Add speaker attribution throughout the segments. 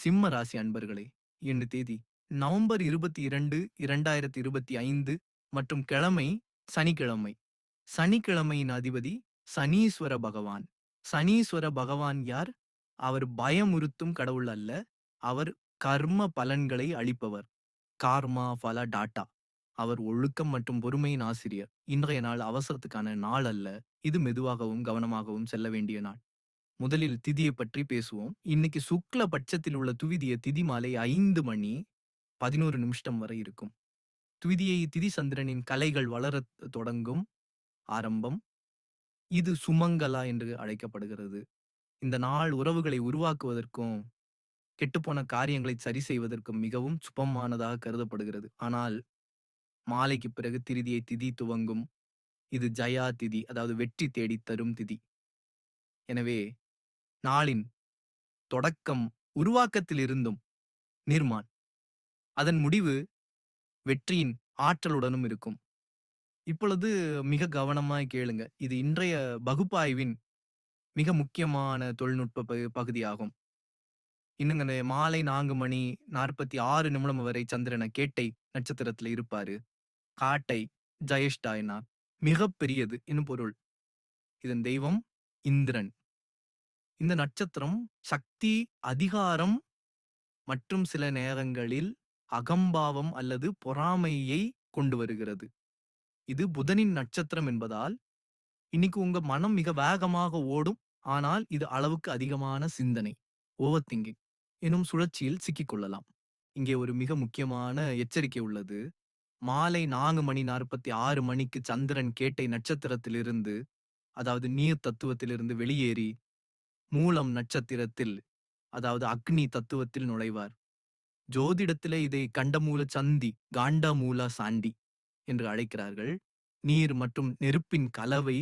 Speaker 1: சிம்ம ராசி அன்பர்களே இன்று தேதி நவம்பர் இருபத்தி இரண்டு இரண்டாயிரத்தி இருபத்தி ஐந்து மற்றும் கிழமை சனிக்கிழமை. சனிக்கிழமையின் அதிபதி சனீஸ்வர பகவான். சனீஸ்வர பகவான் யார்? அவர் பயமுறுத்தும் கடவுள் அல்ல அவர் கர்ம பலன்களை அளிப்பவர். கார்மா பல டாட்டா. அவர் ஒழுக்கம் மற்றும் பொறுமையின் ஆசிரியர். இன்றைய நாள் அவசரத்துக்கான நாள் அல்ல இது மெதுவாகவும் கவனமாகவும் செல்ல வேண்டிய நாள். முதலில் திதியை பற்றி பேசுவோம். இன்னைக்கு சுக்ல பட்சத்தில் உள்ள துவிதிய திதி மாலை ஐந்து மணி பதினோரு நிமிஷம் வரை இருக்கும். துவிதியை திதி சந்திரனின் கலைகள் வளரத் தொடங்கும் ஆரம்பம். இது சுமங்கலா என்று அழைக்கப்படுகிறது. இந்த நாள் உறவுகளை உருவாக்குவதற்கும் கெட்டுப்போன காரியங்களை சரி செய்வதற்கும் மிகவும் சுபமானதாக கருதப்படுகிறது. ஆனால் மாலைக்கு பிறகு திருதியை திதி துவங்கும். இது ஜயா திதி அதாவது வெற்றி தேடித் தரும் திதி. எனவே நாளின் தொடக்கம் உருவாக்கத்திலிருந்தும் நிர்மான். அதன் முடிவு வெற்றியின் ஆற்றலுடனும் இருக்கும். இப்பொழுது மிக கவனமாய் கேளுங்க. இது இன்றைய பகுப்பாய்வின் மிக முக்கியமான தொழில்நுட்ப பகு- பகுதியாகும். இன்னுங்க இந்த மாலை நான்கு மணி நாற்பத்தி ஆறு நிமிடம் வரை சந்திரனை கேட்டை நட்சத்திரத்துல இருப்பாரு. காட்டை ஜெயஷ்டாயினா மிக பெரியது. பொருள். இதன் தெய்வம் இந்திரன். இந்த நட்சத்திரம் சக்தி அதிகாரம் மற்றும் சில நேரங்களில் அகம்பாவம் அல்லது பொறாமையை கொண்டு வருகிறது. இது புதனின் நட்சத்திரம் என்பதால் இன்னைக்கு உங்க மனம் மிக வேகமாக ஓடும். ஆனால் இது அளவுக்கு அதிகமான சிந்தனை ஓவர் திங்கிங் எனும் சுழற்சியில் சிக்கிக்கொள்ளலாம். இங்கே ஒரு மிக முக்கியமான எச்சரிக்கை உள்ளது. மாலை நான்கு மணி நாற்பத்தி ஆறு மணிக்கு சந்திரன் கேட்டை நட்சத்திரத்திலிருந்து அதாவது நீர் தத்துவத்திலிருந்து வெளியேறி மூலம் நட்சத்திரத்தில் அதாவது அக்னி தத்துவத்தில் நுழைவார். ஜோதிடத்திலே இதை கண்டமூல சந்தி காண்டமூல சாண்டி என்று அழைக்கிறார்கள். நீர் மற்றும் நெருப்பின் கலவை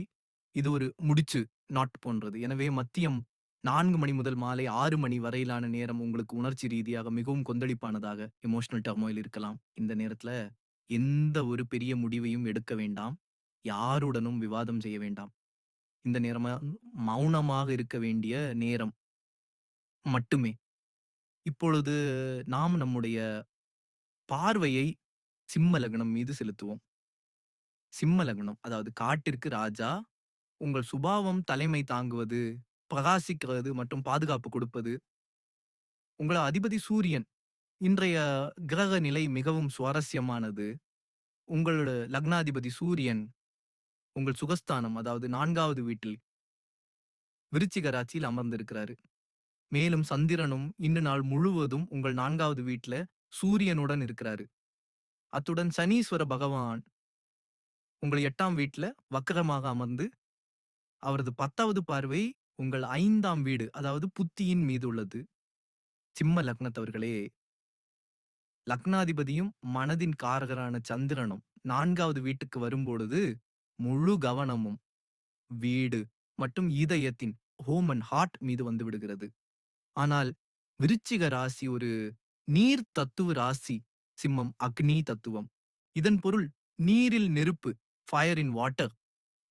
Speaker 1: இது ஒரு முடிச்சு நாட் போன்றது. எனவே மத்தியம் நான்கு மணி முதல் மாலை ஆறு மணி வரையிலான நேரம் உங்களுக்கு உணர்ச்சி ரீதியாக மிகவும் கொந்தளிப்பானதாக எமோஷனல் டர்மோயில் இருக்கலாம். இந்த நேரத்துல எந்த ஒரு பெரிய முடிவையும் எடுக்க வேண்டாம். யாருடனும் விவாதம் செய்ய வேண்டாம். இந்த நேரமா மௌனமாக இருக்க வேண்டிய நேரம் மட்டுமே. இப்பொழுது நாம் நம்முடைய பார்வையை சிம்ம லக்னம் மீது செலுத்துவோம். சிம்ம லக்னம் அதாவது காட்டிற்கு ராஜா உங்கள் சுபாவம் தலைமை தாங்குவது பிரகாசிக்கிறது மற்றும் பாதுகாப்பு கொடுப்பது உங்கள அதிபதி சூரியன் இன்றைய கிரக நிலை மிகவும் சுவாரஸ்யமானது உங்களோட லக்னாதிபதி சூரியன் உங்கள் சுகஸ்தானம் அதாவது நான்காவது வீட்டில் விருச்சிக ராசியில் அமர்ந்திருக்கிறாரு. மேலும் சந்திரனும் இன்று நாள் முழுவதும் உங்கள் நான்காவது வீட்டுல சூரியனுடன் இருக்கிறாரு. அத்துடன் சனீஸ்வர பகவான் உங்கள் எட்டாம் வீட்டுல வக்கரமாக அமர்ந்து அவரது பத்தாவது பார்வை உங்கள் ஐந்தாம் வீடு அதாவது புத்தியின் மீது உள்ளது. சிம்ம லக்னத்தவர்களே லக்னாதிபதியும் மனதின் காரகரான சந்திரனும் நான்காவது வீட்டுக்கு வரும்பொழுது முழு கவனமும் வீடு மற்றும் இதயத்தின் ஹோம் அண்ட் ஹார்ட் மீது வந்து விடுகிறது. ஆனால் விருச்சிக ராசி ஒரு நீர் தத்துவ ராசி சிம்மம் அக்னி தத்துவம். இதன் பொருள் நீரில் நெருப்பு ஃபயர் இன் வாட்டர்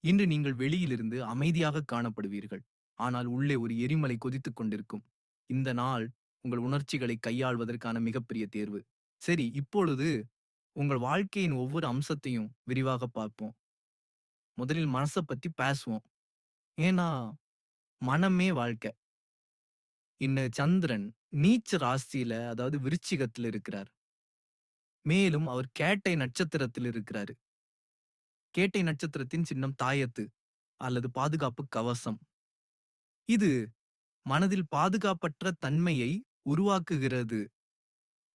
Speaker 1: இன்று நீங்கள் வெளியிலிருந்து அமைதியாக காணப்படுவீர்கள். ஆனால் உள்ளே ஒரு எரிமலை கொதித்துக் கொண்டிருக்கும். இந்த நாள் உங்கள் உணர்ச்சிகளை கையாள்வதற்கான மிகப்பெரிய தேர்வு. சரி இப்பொழுது உங்கள் வாழ்க்கையின் ஒவ்வொரு அம்சத்தையும் விரிவாக பார்ப்போம். முதலில் மனசை பத்தி பேசுவோம். ஏன்னா மனமே வாழ்க்கை. இன்ன சந்திரன் நீச்ச ராசியில அதாவது விருச்சிகத்தில் இருக்கிறார். மேலும் அவர் கேட்டை நட்சத்திரத்தில் இருக்கிறாரு. கேட்டை நட்சத்திரத்தின் சின்னம் தாயத்து அல்லது பாதுகாப்பு கவசம். இது மனதில் பாதுகாப்பற்ற தன்மையை உருவாக்குகிறது.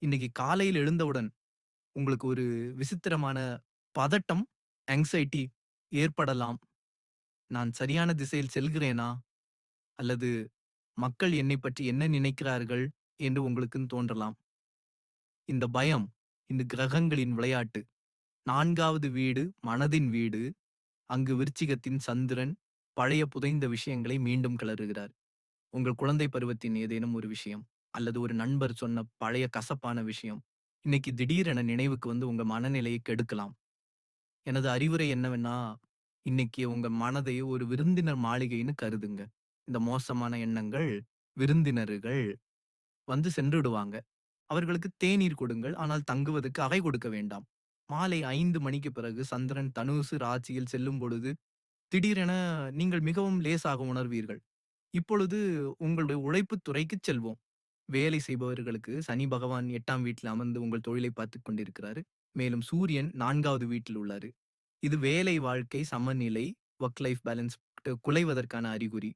Speaker 1: இன்னைக்கு காலையில் எழுந்தவுடன் உங்களுக்கு ஒரு விசித்திரமான பதட்டம் ஆங்ஸைட்டி ஏற்படலாம். நான் சரியான திசையில் செல்கிறேனா? அல்லது மக்கள் என்னை பற்றி என்ன நினைக்கிறார்கள் என்று உங்களுக்கு தோன்றலாம். இந்த பயம் இந்த கிரகங்களின் விளையாட்டு. நான்காவது வீடு மனதின் வீடு. அங்கு விருச்சிகத்தின் சந்திரன் பழைய புதைந்த விஷயங்களை மீண்டும் கிளறுகிறார் உங்கள் குழந்தை பருவத்தின் ஏதேனும் ஒரு விஷயம் அல்லது ஒரு நண்பர் சொன்ன பழைய கசப்பான விஷயம் இன்னைக்கு திடீரென நினைவுக்கு வந்து உங்க மனநிலையை கெடுக்கலாம். எனது அறிவுரை என்னவென்னா இன்னைக்கு உங்க மனதை ஒரு விருந்தினர் மாளிகைன்னு கருதுங்க இந்த மோசமான எண்ணங்கள் விருந்தினர்கள் வந்து சென்றுடுவாங்க. அவர்களுக்கு தேநீர் கொடுங்கள். ஆனால் தங்குவதற்கு அகை கொடுக்க வேண்டாம். மாலை ஐந்து மணிக்கு பிறகு சந்திரன் தனுசு ராசியில் செல்லும் பொழுது, திடீரென நீங்கள் மிகவும் லேசாக உணர்வீர்கள். இப்பொழுது உங்களுடைய உழைப்புத் துறைக்குச் செல்வோம். வேலை செய்பவர்களுக்கு சனி பகவான் எட்டாம் வீட்டில் அமர்ந்து உங்கள் தொழிலை பார்த்துக் கொண்டிருக்கிறாரு. மேலும் சூரியன் நான்காவது வீட்டில் உள்ளாரு. இது வேலை வாழ்க்கை சமநிலை, ஒர்க் லைஃப் பேலன்ஸ் குலைவதற்கான அறிகுறி.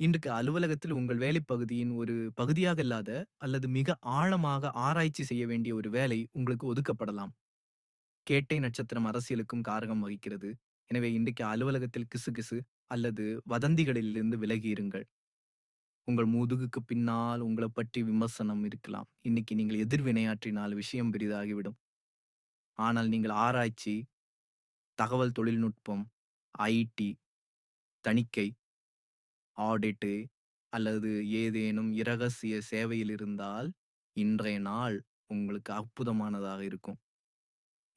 Speaker 1: இன்றைக்கு அலுவலகத்தில் உங்கள் வேலைப் பகுதியின் ஒரு பகுதியாக இல்லாத அல்லது மிக ஆழமாக ஆராய்ச்சி செய்ய வேண்டிய ஒரு வேலை உங்களுக்கு ஒதுக்கப்படலாம். கேட்டை நட்சத்திரம் அரசியலுக்கும் காரகம் வகிக்கிறது. எனவே இன்றைக்கு அலுவலகத்தில் கிசுகிசு அல்லது வதந்திகளிலிருந்து விலகி இருங்கள். உங்கள் முதுகுக்கு பின்னால் உங்களப் பற்றி விமர்சனம் இருக்கலாம். இன்னைக்கு நீங்கள் எதிர்வினையாற்றினால் விஷயம் பெரிதாகிவிடும். ஆனால் நீங்கள் ஆராய்ச்சி, தகவல் தொழில்நுட்பம், ஐடி, தணிக்கை, ஆடிட்டு அல்லது ஏதேனும் இரகசிய சேவையில் இருந்தால், இன்றைய நாள் உங்களுக்கு அற்புதமானதாக இருக்கும்.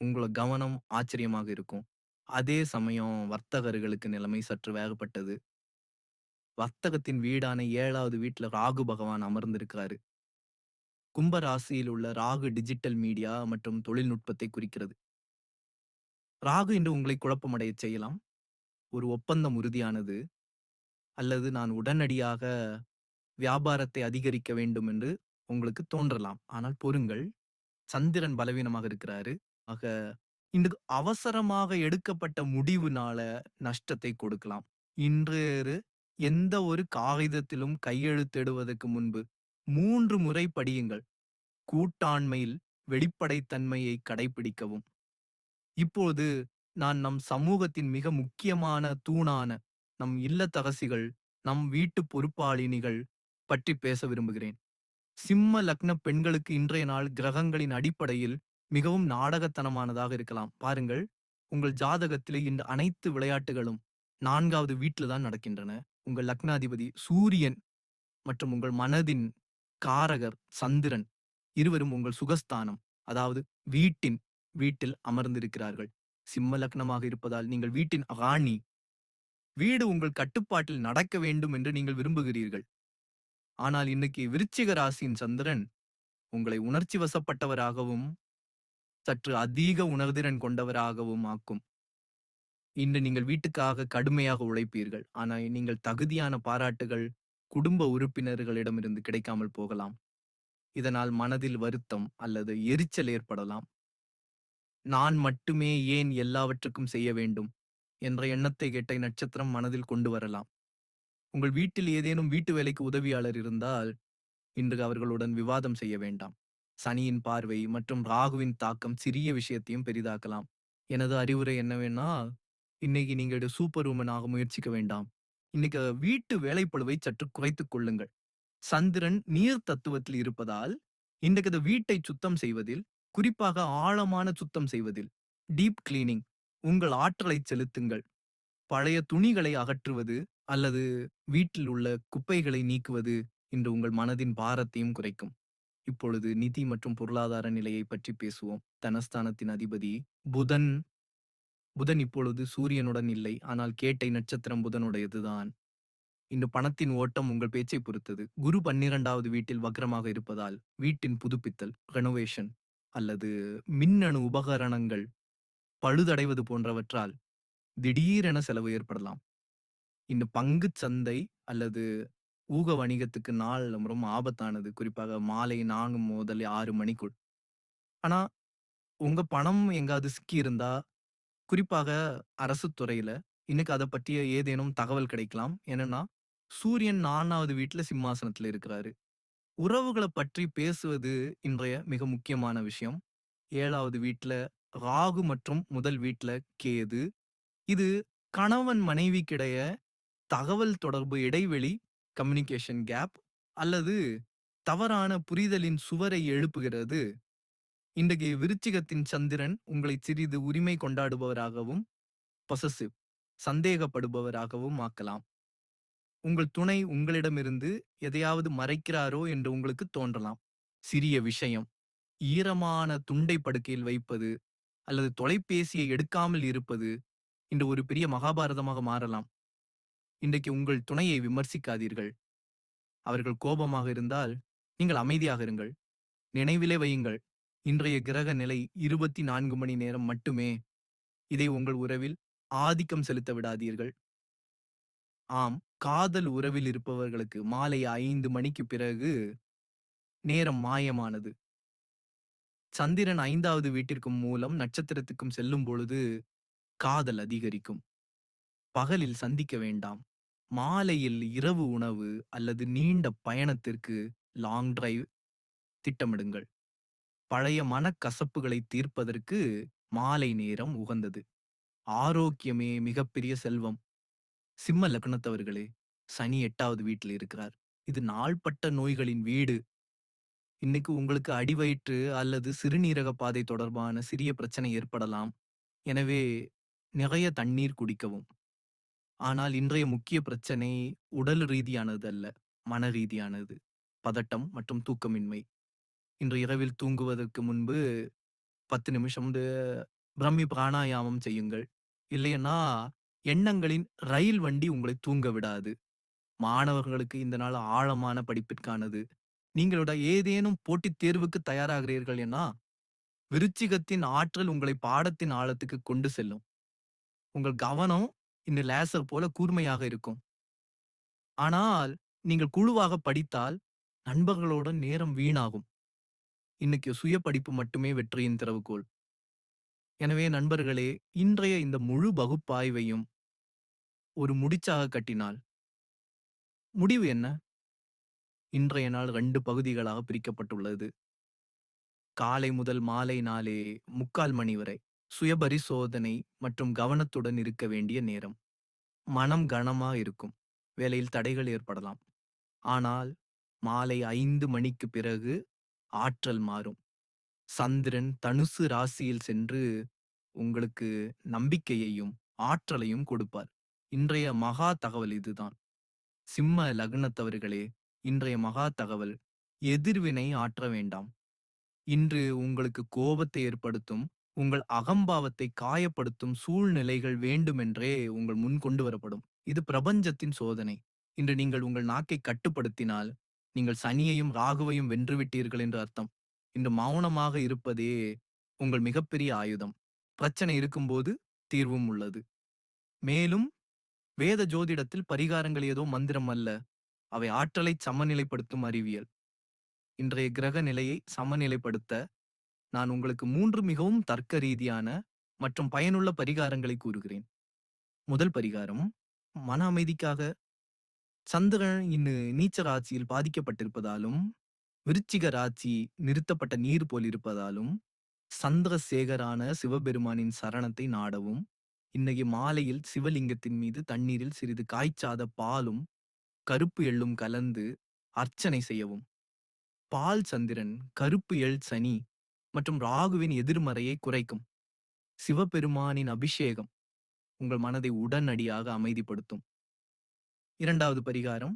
Speaker 1: உங்களை கவனம் ஆச்சரியமாக இருக்கும். அதே சமயம் வர்த்தகர்களுக்கு நிலைமை சற்று வேறுபட்டது. வர்த்தகத்தின் வீடான ஏழாவது வீட்டில் ராகு பகவான் அமர்ந்திருக்காரு கும்ப ராசியில் உள்ள ராகு டிஜிட்டல் மீடியா மற்றும் தொழில்நுட்பத்தை குறிக்கிறது. ராகு என்று உங்களை குழப்பமடையச் செய்யலாம். ஒரு ஒப்பந்தம் உறுதியானது அல்லது நான் உடனடியாக வியாபாரத்தை அதிகரிக்க வேண்டும் என்று உங்களுக்கு தோன்றலாம். ஆனால் பொறுங்கள். சந்திரன் பலவீனமாக இருக்கிறாரு. ஆக இன்று அவசரமாக எடுக்கப்பட்ட முடிவுனால நஷ்டத்தை கொடுக்கலாம். இன்று எந்த ஒரு காகிதத்திலும் கையெழுத்திடுவதற்கு முன்பு மூன்று முறை படியுங்கள். கூட்டாண்மையில் வெளிப்படைத்தன்மையை கடைப்பிடிக்கவும். இப்போது நான் நம் சமூகத்தின் மிக முக்கியமான தூணான நம் இல்லத்தரசிகள், நம் வீட்டு பொறுப்பாளினிகள் பற்றி பேச விரும்புகிறேன். சிம்ம லக்ன பெண்களுக்கு இன்றைய நாள் கிரகங்களின் அடிப்படையில் மிகவும் நாடகத்தனமானதாக இருக்கலாம். பாருங்கள், உங்கள் ஜாதகத்திலே இந்த அனைத்து விளையாட்டுகளும் நான்காவது வீட்டில் தான் நடக்கின்றன. உங்கள் லக்னாதிபதி சூரியன் மற்றும் உங்கள் மனதின் காரகர் சந்திரன் இருவரும் உங்கள் சுகஸ்தானம் அதாவது வீட்டின் வீட்டில் அமர்ந்திருக்கிறார்கள். சிம்ம லக்னமாக இருப்பதால் நீங்கள் வீட்டின் அகாணி வீடு உங்கள் கட்டுப்பாட்டில் நடக்க வேண்டும் என்று நீங்கள் விரும்புகிறீர்கள். ஆனால் இன்னைக்கு விருச்சிக ராசியின் சந்திரன் உங்களை உணர்ச்சி வசப்பட்டவராகவும், சற்று அதிக உணர்திறன் கொண்டவராகவும் ஆக்கும். இன்று நீங்கள் வீட்டுக்காக கடுமையாக உழைப்பீர்கள். ஆனால் நீங்கள் தகுதியான பாராட்டுகள் குடும்ப உறுப்பினர்களிடமிருந்து கிடைக்காமல் போகலாம். இதனால் மனதில் வருத்தம் அல்லது எரிச்சல் ஏற்படலாம். நான் மட்டுமே ஏன் எல்லாவற்றுக்கும் செய்ய வேண்டும் என்ற எண்ணத்தை கேட்ட நட்சத்திரம் மனதில் கொண்டு வரலாம். உங்கள் வீட்டில் ஏதேனும் வீட்டு வேலைக்கு உதவியாளர் இருந்தால், இன்று அவர்களுடன் விவாதம் செய்ய வேண்டாம். சனியின் பார்வை மற்றும் ராகுவின் தாக்கம் சிறிய விஷயத்தையும் பெரிதாக்கலாம். எனது அறிவுரை என்னவென்னா, இன்னைக்கு நீங்க சூப்பர் உமனாக ஆக முயற்சிக்க வேண்டாம். இன்னைக்கு வீட்டு வேலைப்பழுவை சற்று குறைத்துக் கொள்ளுங்கள். சந்திரன் நீர் தத்துவத்தில் இருப்பதால், இன்றைக்கு அந்த வீட்டை சுத்தம் செய்வதில், குறிப்பாக ஆழமான சுத்தம் செய்வதில், டீப் கிளீனிங் உங்கள் ஆற்றலை செலுத்துங்கள். பழைய துணிகளை அகற்றுவது அல்லது வீட்டில் உள்ள குப்பைகளை நீக்குவது இன்று உங்கள் மனதின் பாரத்தையும் குறைக்கும். இப்பொழுது நிதி மற்றும் பொருளாதார நிலையை பற்றி பேசுவோம். தனஸ்தானத்தின் அதிபதி புதன் புதன் இப்பொழுது சூரியனுடன் இல்லை. ஆனால் கேட்டை நட்சத்திரம் புதனுடையதுதான். இன்று பணத்தின் ஓட்டம் உங்கள் பேச்சை பொறுத்தது. குரு 12வது வீட்டில் வக்ரமாக இருப்பதால், வீட்டின் புதுப்பித்தல் ரெனோவேஷன் அல்லது மின்னணு உபகரணங்கள் பழுதடைவது போன்றவற்றால் திடீரென செலவு ஏற்படலாம். இந்த பங்குச் சந்தை அல்லது ஊக வணிகத்துக்கு நாள் ரொம்ப ஆபத்தானது. குறிப்பாக மாலை நான்கு முதல் ஆறு மணிக்குள். ஆனா, உங்க பணம் எங்காவது சிக்கியிருந்தா, குறிப்பாக அரசுத் துறையில, இன்னைக்கு அத பற்றிய ஏதேனும் தகவல் கிடைக்கலாம். என்னன்னா, சூரியன் நானாவது வீட்டுல சிம்மாசனத்துல இருக்கிறாரு. உறவுகளை பற்றி பேசுவது இன்றைய மிக முக்கியமான விஷயம். ஏழாவது வீட்டுல ராகு மற்றும் முதல் வீட்டுல கேது. இது கணவன் மனைவிக்கிடைய தகவல் தொடர்பு இடைவெளி கம்யூனிகேஷன் கேப் அல்லது தவறான புரிதலின் சுவரை எழுப்புகிறது. இன்றைக்கு விருச்சிகத்தின் சந்திரன் உங்களை சிறிது உரிமை கொண்டாடுபவராகவும், பொசசிவ் சந்தேகப்படுபவராகவும் ஆக்கலாம். உங்கள் துணை உங்களிடமிருந்து எதையாவது மறைக்கிறாரோ என்று உங்களுக்கு தோன்றலாம். சிறிய விஷயம். ஈரமான துண்டை படுக்கையில் வைப்பது அல்லது தொலைபேசியை எடுக்காமல் இருப்பது இன்று ஒரு பெரிய மகாபாரதமாக மாறலாம். இன்றைக்கு உங்கள் துணையை விமர்சிக்காதீர்கள். அவர்கள் கோபமாக இருந்தால், நீங்கள் அமைதியாக இருங்கள் நினைவிலே வையுங்கள் இன்றைய கிரக நிலை இருபத்தி நான்கு மணி நேரம் மட்டுமே. இதை உங்கள் உறவில் ஆதிக்கம் செலுத்த விடாதீர்கள். ஆம் காதல் உறவில் இருப்பவர்களுக்கு மாலை ஐந்து மணிக்கு பிறகு நேரம் மாயமானது. சந்திரன் ஐந்தாவது வீட்டிற்கும் மூலம் நட்சத்திரத்துக்கும் செல்லும் பொழுது காதல் அதிகரிக்கும். பகலில் சந்திக்க வேண்டாம். மாலையில் இரவு உணவு அல்லது நீண்ட பயணத்திற்கு லாங் டிரைவ் திட்டமிடுங்கள். பழைய மனக்கசப்புகளை தீர்ப்பதற்கு மாலை நேரம் உகந்தது. ஆரோக்கியமே மிகப்பெரிய செல்வம். சிம்ம லக்னத்தவர்களே சனி எட்டாவது வீட்டில் இருக்கிறார். இது நாள்பட்ட நோய்களின் வீடு. இன்னைக்கு உங்களுக்கு அடிவயிற்று அல்லது சிறுநீரக பாதை தொடர்பான சிறிய பிரச்சனை ஏற்படலாம். எனவே நிறைய தண்ணீர் குடிக்கவும். ஆனால் இன்றைய முக்கிய பிரச்சனை உடல் ரீதியானது அல்ல மன ரீதியானது. பதட்டம் மற்றும் தூக்கமின்மை. இன்று இரவில் தூங்குவதற்கு முன்பு பத்து நிமிஷம் வந்து பிரம்மி பிராணாயாமம் செய்யுங்கள். இல்லைன்னா எண்ணங்களின் ரயில் வண்டி உங்களை தூங்க விடாது. மாணவர்களுக்கு இந்த நாள் ஆழமான படிப்பிற்கானது. நீங்களோட ஏதேனும் போட்டித் தேர்வுக்கு தயாராகிறீர்கள் என்னா விருச்சிகத்தின் ஆற்றல் உங்களை பாடத்தின் ஆழத்துக்கு கொண்டு செல்லும். உங்கள் கவனம் இந்த லேசர் போல கூர்மையாக இருக்கும். ஆனால் நீங்கள் குழுவாக படித்தால் நண்பர்களோட நேரம் வீணாகும். இன்னைக்கு சுய படிப்பு மட்டுமே வெற்றியின் திறவுகோல். எனவே நண்பர்களே இன்றைய இந்த முழு பகுப்பாய்வையும் ஒரு முடிச்சாக கட்டினால் முடிவு என்ன? இன்றைய நாள் ரெண்டு பகுதிகளாக பிரிக்கப்பட்டுள்ளது. காலை முதல் மாலை நாளே முக்கால் மணி வரை சுயபரிசோதனை மற்றும் கவனத்துடன் இருக்க வேண்டிய நேரம். மனம் கனமா இருக்கும். வேலையில் தடைகள் ஏற்படலாம். ஆனால் மாலை ஐந்து மணிக்கு பிறகு ஆற்றல் மாறும். சந்திரன் தனுசு ராசியில் சென்று உங்களுக்கு நம்பிக்கையையும் ஆற்றலையும் கொடுப்பார். இன்றைய மகா தகவல் இதுதான். சிம்ம லக்னத்தவர்களே இன்றைய மகா தகவல் எதிர்வினை ஆற்ற வேண்டாம். இன்று உங்களுக்கு கோபத்தை ஏற்படுத்தும் உங்கள் அகம்பாவத்தை காயப்படுத்தும் சூழ்நிலைகள் வேண்டுமென்றே உங்கள் முன் கொண்டு வரப்படும். இது பிரபஞ்சத்தின் சோதனை. இன்று நீங்கள் உங்கள் நாக்கை கட்டுப்படுத்தினால் நீங்கள் சனியையும் ராகுவையும் வென்றுவிட்டீர்கள் என்று அர்த்தம். இன்று மௌனமாக இருப்பதே உங்கள் மிகப்பெரிய ஆயுதம். பிரச்சனை இருக்கும்போது தீர்வும் உள்ளது. மேலும் வேத ஜோதிடத்தில் பரிகாரங்கள் ஏதோ மந்திரம் அல்ல. அவை ஆற்றலை சமநிலைப்படுத்தும் அறிவியல். இன்றைய கிரக நிலையை சமநிலைப்படுத்த நான் உங்களுக்கு மூன்று மிகவும் தர்க்க ரீதியான மற்றும் பயனுள்ள பரிகாரங்களை கூறுகிறேன். முதல் பரிகாரம் மன அமைதிக்காக சந்திரன் இன்னு நீச்ச ராசியில் பாதிக்கப்பட்டிருப்பதாலும் விருச்சிக ராசி நிறுத்தப்பட்ட நீர் போலிருப்பதாலும் சந்திரசேகரான சிவபெருமானின் சரணத்தை நாடவும் இன்னைக்கு மாலையில் சிவலிங்கத்தின் மீது தண்ணீரில் சிறிது காய்ச்சாத பாலும் கருப்பு எள்ளும் கலந்து அர்ச்சனை செய்யவும். பால் சந்திரன் கருப்பு எள் சனி மற்றும் ராகுவின் எதிர்மறையை குறைக்கும். சிவபெருமானின் அபிஷேகம் உங்கள் மனதை உடனடியாக அமைதிப்படுத்தும். இரண்டாவது பரிகாரம்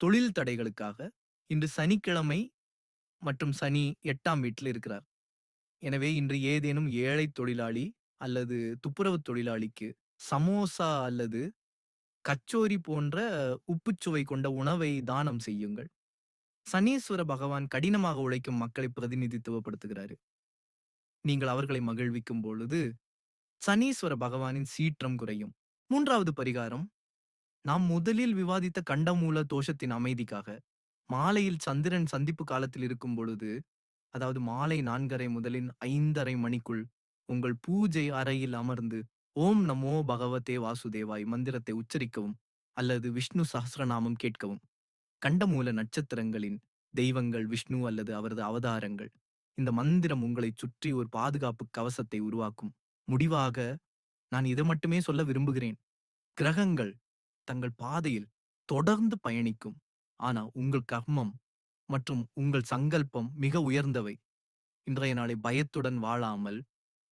Speaker 1: தொழில் தடைகளுக்காக இன்று சனிக்கிழமை மற்றும் சனி எட்டாம் வீட்டில் இருக்கிறார். எனவே இன்று ஏதேனும் ஏழை தொழிலாளி அல்லது துப்புரவு தொழிலாளிக்கு சமோசா அல்லது கச்சோரி போன்ற உப்புச்சுவை கொண்ட உணவை தானம் செய்யுங்கள். சனீஸ்வர பகவான் கடினமாக உழைக்கும் மக்களை பிரதிநிதித்துவப்படுத்துகிறாரு. நீங்கள் அவர்களை மகிழ்விக்கும் பொழுது சனீஸ்வர பகவானின் சீற்றம் குறையும். மூன்றாவது பரிகாரம் நாம் முதலில் விவாதித்த கண்டமூல தோஷத்தின் அமைதிக்காக மாலையில் சந்திரன் சந்திப்பு காலத்தில் இருக்கும் பொழுது அதாவது மாலை நான்கரை முதலின் ஐந்தரை மணிக்குள் உங்கள் பூஜை அறையில் அமர்ந்து ஓம் நமோ பகவதே வாசுதேவாய் மந்திரத்தை உச்சரிக்கவும் அல்லது விஷ்ணு சஹஸ்ரநாமம் கேட்கவும். கண்டமூல நட்சத்திரங்களின் தெய்வங்கள் விஷ்ணு அல்லது அவரது அவதாரங்கள் இந்த மந்திரம் உங்களை சுற்றி ஒரு பாதுகாப்பு கவசத்தை உருவாக்கும். முடிவாக நான் இதை மட்டுமே சொல்ல விரும்புகிறேன். கிரகங்கள் தங்கள் பாதையில் தொடர்ந்து பயணிக்கும். ஆனா உங்கள் கர்மம் மற்றும் உங்கள் சங்கல்பம் மிக உயர்ந்தவை. இன்றைய நாளை பயத்துடன் வாழாமல்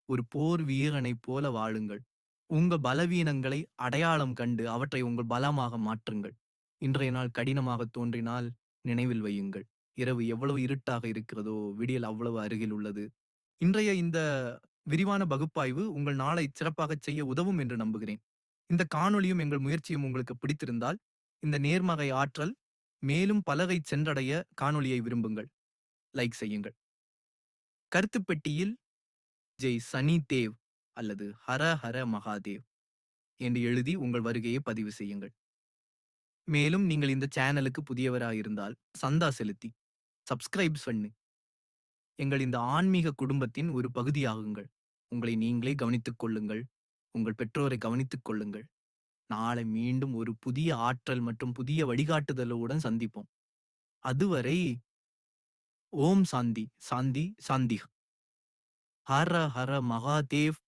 Speaker 1: ஒரு போர் வீரனைப் போல வாழுங்கள். உங்கள் பலவீனங்களை அடையாளம் கண்டு அவற்றை உங்கள் பலமாக மாற்றுங்கள். இன்றைய நாள் கடினமாக தோன்றினால் நினைவில் வையுங்கள். இரவு எவ்வளவு இருட்டாக இருக்கிறதோ விடியல் அவ்வளவு அருகில் உள்ளது. இன்றைய இந்த விரிவான பகுப்பாய்வு உங்கள் நாளை சிறப்பாக செய்ய உதவும் என்று நம்புகிறேன். இந்த காணொளியும் எங்கள் முயற்சியும் உங்களுக்கு பிடித்திருந்தால் இந்த நேர்மறை ஆற்றல் மேலும் பலகை சென்றடைய காணொளியை விரும்புங்கள். லைக் செய்யுங்கள். கருத்து பெட்டியில் ஜெய் சனி தேவ் அல்லது ஹர ஹர மகாதேவ் என்று எழுதி உங்கள் வருகையை பதிவு செய்யுங்கள். மேலும் நீங்கள் இந்த சேனலுக்கு புதியவராயிருந்தால் சந்தா செலுத்தி சப்ஸ்கிரைப் பண்ணு. எங்கள் இந்த ஆன்மீக குடும்பத்தின் ஒரு பகுதியாகுங்கள். உங்களை நீங்களே கவனித்துக் கொள்ளுங்கள். உங்கள் பெற்றோரை கவனித்துக் கொள்ளுங்கள். நாளை மீண்டும் ஒரு புதிய ஆற்றல் மற்றும் புதிய வழிகாட்டுதலுடன் சந்திப்போம். அதுவரை ஓம் சாந்தி சாந்தி சாந்தி ஹர ஹர மகாதேவ்